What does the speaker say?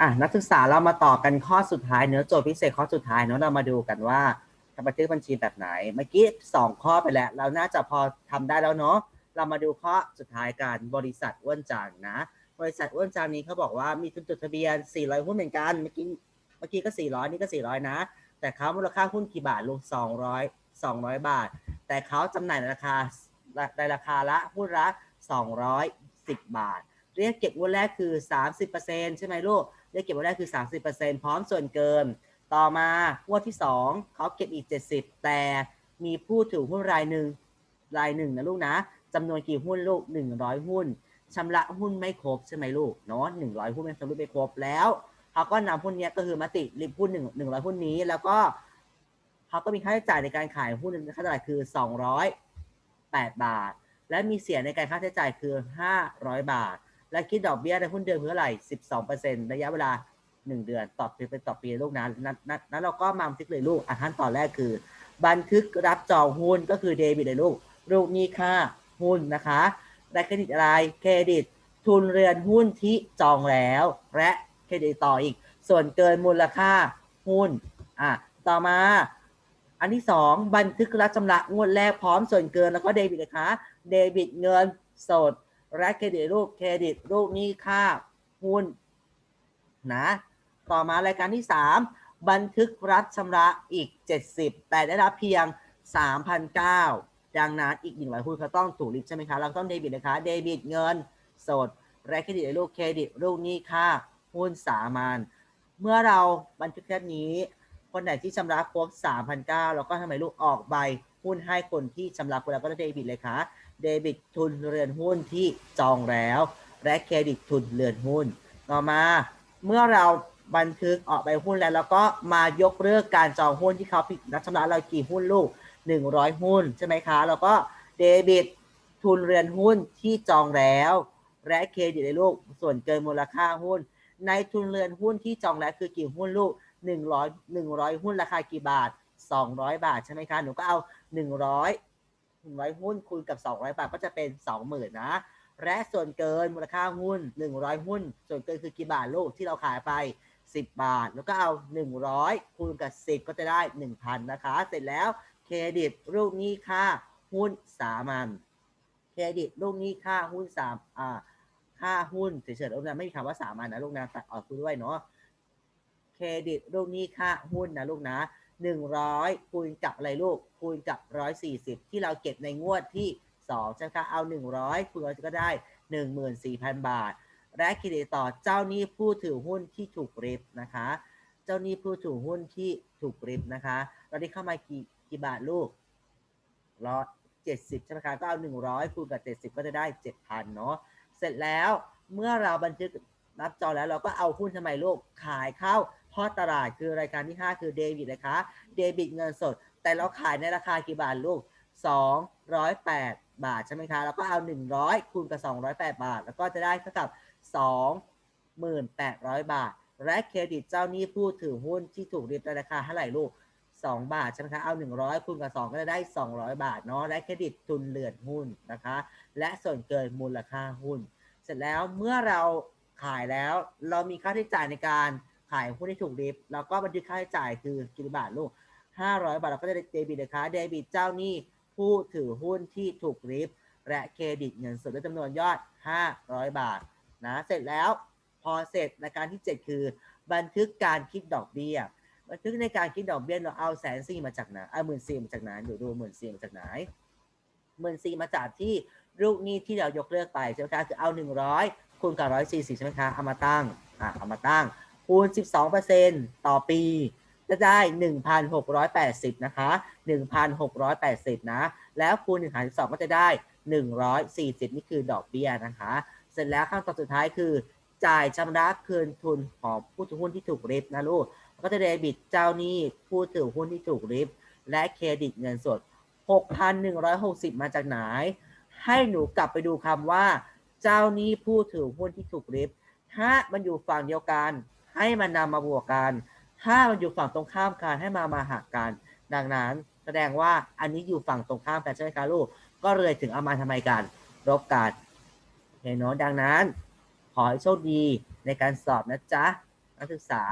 อะนักศึกษาเรามาต่อกันข้อสุดท้ายเนื้อโจทย์พิเศษข้อสุดท้ายเนาะเรามาดูกันว่าทำบันทึกบัญชีแบบไหน เมื่อกี้สองข้อไปแล้ว เราน่าจะพอทำได้แล้วเนาะเรามาดูข้อสุดท้ายกันบริษัทอ้วนจังนะ บริษัทอ้วนจังนี้เขาบอกว่ามีทุนจดทะเบียน 400 หุ้นเหมือนกันเมื่อกี้เมื่อกี้ก็ 400 นี่ก็ 400 นะ แต่เขามูลค่าหุ้นกี่บาทลูก200 200 บาท แต่เขาจำหน่ายในราคาในราคาละหุ้นละ210 บาท เรียกเก็บงวดแรกคือ 30%ใช่ไหมลูก เรียกเก็บงวดแรกคือ 30%พร้อมส่วนเกิน ต่อมางวดที่ 2เขาเก็บอีก 70 แต่มีผู้ถือหุ้นรายหนึ่งรายหนึ่งนะลูกนะจำนวนกี่หุ้นลูก 100 หุ้นชำระหุ้นไม่ครบใช่ไหมลูกเนาะ100 หุ้นไม่ชำระไม่ครบแล้วเขาก็นำหุ้นนี้ก็คือมติริบหุ้น1 100 หุ้นนี้ แล้วก็เขาก็มีค่าใช้จ่ายในการขายหุ้นค่าใช้จ่ายคือ 208 บาท และมีเสียในการค่าใช้จ่ายคือ 500 บาท และคิดดอกเบี้ยในหุ้นเดือนเพื่ออะไร12%ระยะเวลา 1 เดือนต่อปีเป็นต่อปีลูกนะนั้นนั้นเราก็มาบันทึกเลยลูกอะขั้นตอนแรกคือ บันทึกรับจองหุ้นก็คือเดบิตเลยลูกลูกนี้ค่าหุ้นนะคะและเครดิตอะไรเครดิต ทุนเรือนหุ้นที่จองแล้ว และเครดิตต่ออีก ส่วนเกินมูลค่าหุ้นอะต่อมาอันที่สองบันทึกรับชำระงวดแรกพร้อมส่วนเกินแล้วก็เดบิตนะคะเดบิตเงินสด และเครดิตรูปเครดิตรูปหนี้ค่าหุ้นนะต่อมารายการที่ 3 บันทึกรับชำระอีก 70 แต่ได้รับเพียง 3,009ดังนั้นอีกหนึ่งร้อยหุ้นเขาต้องถูกลิบใช่ไหมคะเราต้องเดบิตนะคะเดบิตเงินสดและเครดิตรูปเครดิตรูปหนี้ค่าหุ้นสามัญเมื่อเราบันทึกแค่นี้ คนไหนที่ชำระครบ3,009เราก็ทำไมลูกออกใบ หุ้นให้คนที่ชำระครบแล้วก็เดบิตเลยค่ะ เดบิตทุนเรือนหุ้นที่จองแล้ว และเครดิตทุนเรือนหุ้น ต่อมาเมื่อเราบันทึกออกใบหุ้นแล้วแล้วก็มายกเลิกการจองหุ้นที่เขาผิดนัดชำระเรากี่หุ้นลูก 100 หุ้นใช่ไหมคะ แล้วก็เดบิตทุนเรือนหุ้นที่จองแล้วและเครดิตในลูกส่วนเกินมูลค่าหุ้น ในทุนเรือนหุ้นที่จองแล้วคือกี่หุ้นลูก 100 100 หุ้นราคากี่บาท 200 บาทใช่ไหมคะ หนูก็เอา 100 100หุ้นคูณกับ200บาทก็จะเป็น20,000นนะ และส่วนเกินมูลค่าหุ้น100หุ้น ส่วนเกินคือกี่บาทลูกที่เราขายไป10บบาท แล้วก็เอา100คูณกับ10ก็จะได้1,000นนะคะ เสร็จแล้วเครดิตลูกนี้ค่าหุ้นสามัญเครดิตลูกนี้ค่าหุ้นสามอ่าค่าหุ้นเฉยๆลูกนะไม่มีคำว่าสามัญนะลูกนะตัดออกคูด้วยเนาะเครดิตลูกนี้ค่าหุ้นนะลูกนะ 100คูณกับอะไรลูกคูณกับ140ที่เราเก็บในงวดที่2ใช่ไหมคะเอา100คูณก็ได้14,000บาท และเครดิตต่อเจ้าหนี้ผู้ถือหุ้นที่ถูกริบนะคะ เจ้าหนี้ผู้ถือหุ้นที่ถูกริบนะคะตอนนี้เข้ามากี่กี่บาทลูกร้อยเจ็ดสิบใช่ไหมคะก็เอาหนึ่งร้อยคูณกับเจ็ดสิบก็จะได้เจ็ดพันเนาะเสร็จแล้วเมื่อเราบันทึกนับจอแล้วเราก็เอาหุ้นทำไมลูกขายเข้า ทอตลาดคือรายการที่ 5 คือเดบิตนะคะเดบิตเงินสด แต่เราขายในราคากี่บาทลูก 208 บาทใช่ไหมคะ แล้วก็เอา 100 คูณกับ 208 บาท แล้วก็จะได้เท่ากับ 2,800 บาท และเครดิตเจ้าหนี้ผู้ถือหุ้นที่ถูกริบในราคาเท่าไหร่ลูก 2 บาทใช่ไหมคะเอา 100 คูณกับ 2 ก็จะได้ 200 บาทเนาะและเครดิตทุนเรือนหุ้นนะคะ และส่วนเกินมูลค่าหุ้น เสร็จแล้วเมื่อเราขายแล้วเรามีค่าใช้จ่ายในการ ขายหุ้นที่ถูกริบเราก็บันทึกค่าใช้จ่ายคือกี่บาทลูก500บาทเราก็จะได้เดบิตนะคะเดบิตเจ้าหนี้ผู้ถือหุ้นที่ถูกริบและเครดิตเงินสดด้วยจำนวนยอด 500 บาทนะเสร็จแล้วพอเสร็จในการที่ 7 คือ บันทึกการคิดดอกเบี้ย บันทึกในการคิดดอกเบี้ยเราเอาแสนสี่มาจากไหนเอาหมื่นสี่มาจากไหนเดี๋ยวดูหมื่นสี่มาจากไหนหมื่นสี่มาจากที่ลูกหนี้ที่เรายกเลิกไปใช่ไหมคะคือเอาหนึ่งร้อยคูณกับร้อยสี่สิบใช่ไหมคะเอามาตั้งอะเอามาตั้ง คูณสิบสองเปอร์เซ็นต่อปี จะได้หนึ่งพันหกร้อยแปดสิบนะคะหนึ่งพันหกร้อยแปดสิบนะ แล้วคูณหนึ่งหารสองก็จะได้หนึ่งร้อยสี่สิบนี่คือดอกเบี้ยนะคะ เสร็จแล้วขั้นตอนสุดท้ายคือ จ่ายชำระคืนทุนของผู้ถือหุ้นที่ถูกริบนะลูก ก็จะเดบิตเจ้าหนี้ผู้ถือหุ้นที่ถูกริบ และเครดิตเงินสด 6,160 มาจากไหน ให้หนูกลับไปดูคำว่า เจ้าหนี้ผู้ถือหุ้นที่ถูกริบถ้ามันอยู่ฝั่งเดียวกัน ให้มันนำมาบวกกัน ถ้ามันอยู่ฝั่งตรงข้ามกันให้มามาหักกัน ดังนั้นแสดงว่าอันนี้อยู่ฝั่งตรงข้ามกันใช่ไหมคะลูก ก็เลยถึงเอามาทำไมกันลบกันเห็นเนาะดังนั้น ขอให้โชคดีในการสอบนะจ๊ะนักศึกษา